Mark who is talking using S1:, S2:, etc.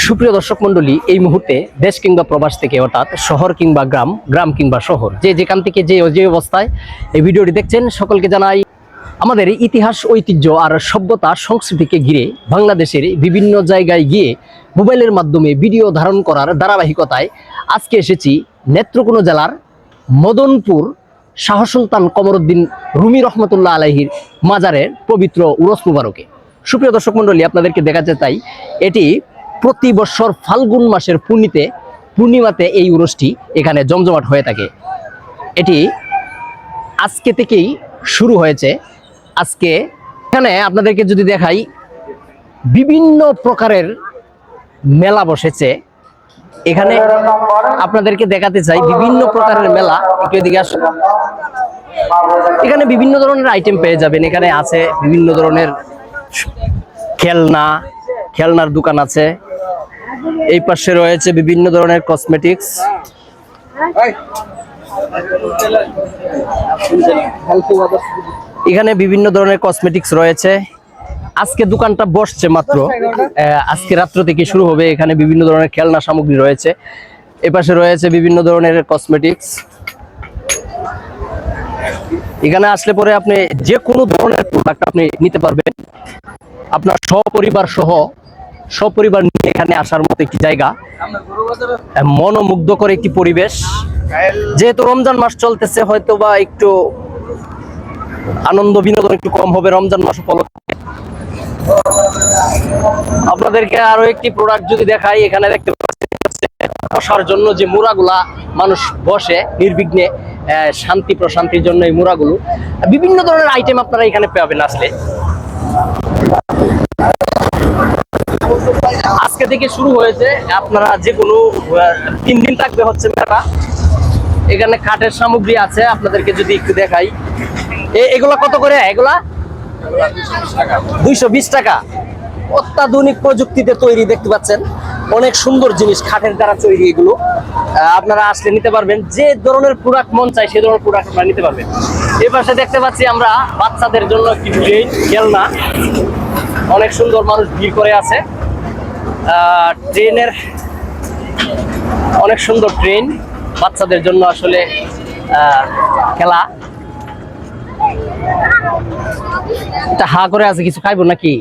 S1: সুপ্রিয় দর্শক মন্ডলী এই মুহূর্তে দেশ কিংবা প্রবাস থেকে, অর্থাৎ শহর কিংবা গ্রাম গ্রাম কিংবা শহর, যে যেখান থেকে যে যে অবস্থায় এই ভিডিওটি দেখছেন, সকলকে জানাই আমাদের ইতিহাস, ঐতিহ্য আর সভ্যতা সংস্কৃতিকে ঘিরে বাংলাদেশের বিভিন্ন জায়গায় গিয়ে মোবাইলের মাধ্যমে ভিডিও ধারণ করার ধারাবাহিকতায় আজকে এসেছি নেত্রকোনা জেলার মদনপুর শাহ সুলতান কমরুদ্দিন রুমি রহমতুল্লাহ আলাহির মাজারের পবিত্র উরস মুবারকে। সুপ্রিয় দর্শক মণ্ডলী, আপনাদেরকে দেখাতে চাই, এটি প্রতি বছর ফাল্গুন মাসের পূর্ণিতে, পূর্ণিমাতে এই উরসটি এখানে জমজমাট হয়ে থাকে। এটি আজকে থেকেই শুরু হয়েছে। আজকে এখানে আপনাদেরকে যদি দেখাই, বিভিন্ন প্রকারের মেলা বসেছে। এখানে আপনাদেরকে দেখাতে চাই বিভিন্ন প্রকারের মেলা। একটু এদিকে আসুন। এখানে বিভিন্ন ধরনের আইটেম পেয়ে যাবেন। এখানে আছে বিভিন্ন ধরনের খেলনা, খেলনার দোকান আছে। এই পাশে রয়েছে বিভিন্ন ধরনের কসমেটিক্স এখানে বিভিন্ন ধরনের কসমেটিক্স রয়েছে। আজকে দোকানটা বসছে মাত্র। আজকে রাত্র থেকে শুরু হবে। এখানে বিভিন্ন ধরনের খেলনা সামগ্রী রয়েছে। এপাশে রয়েছে বিভিন্ন ধরনের কসমেটিক্স এখানে আসলে পরে আপনি যে কোনো ধরনের প্রোডাক্ট আপনি নিতে পারবেন। আপনার সপরিবার সহ সপরিবার নিয়ে এখানে আসার মতো একটি জায়গা। মনোমুগ্ধকর একটি পরিবেশ। যেহেতু রমজান মাস চলতেছে হয়তো বা একটু আনন্দ বিনোদন একটু কম হবে রমজান মাস উপলক্ষে। আপনাদেরকে আরও একটি প্রোডাক্ট যদি দেখাই, এখানে দেখতে বসার জন্য যে মুরাগুলা মানুষ বসে নির্বিঘ্নে শান্তি প্রশান্তির জন্য এই মুরাগুলো বিভিন্ন ধরনের আইটেম আপনারা এখানে পাবেন আসলে। থেকে শুরু হয়েছে, আপনারা যে কোনো তিন দিন থাকবে হচ্ছে মেলা এখানে কাঠের সামগ্রী আছে, আপনাদেরকে যদি একটু দেখাই। এ- এগুলা কত করে? এগুলা? দুইশো বিশ টাকা। অত্যাধুনিক প্রযুক্তিতে তৈরি, দেখতে পাচ্ছেন? অনেক সুন্দর জিনিস কাঠের দ্বারা তৈরি এগুলো। আপনারা আসলে নিতে পারবেন। যে ধরনের প্রোডাক্ট মন চাই সে ধরনের প্রোডাক্ট আপনারা নিতে পারবেন। এই পাশে দেখতে পাচ্ছি আমরা বাচ্চাদের জন্য একটি খেলনা। অনেক সুন্দর মানুষ ভিড় করে আছে। ট্রেনের অনেক সুন্দর ট্রেন বাচ্চাদের জন্য আসলে খেলা। এটা হা করে আছে, কিছু খাইব নাকি?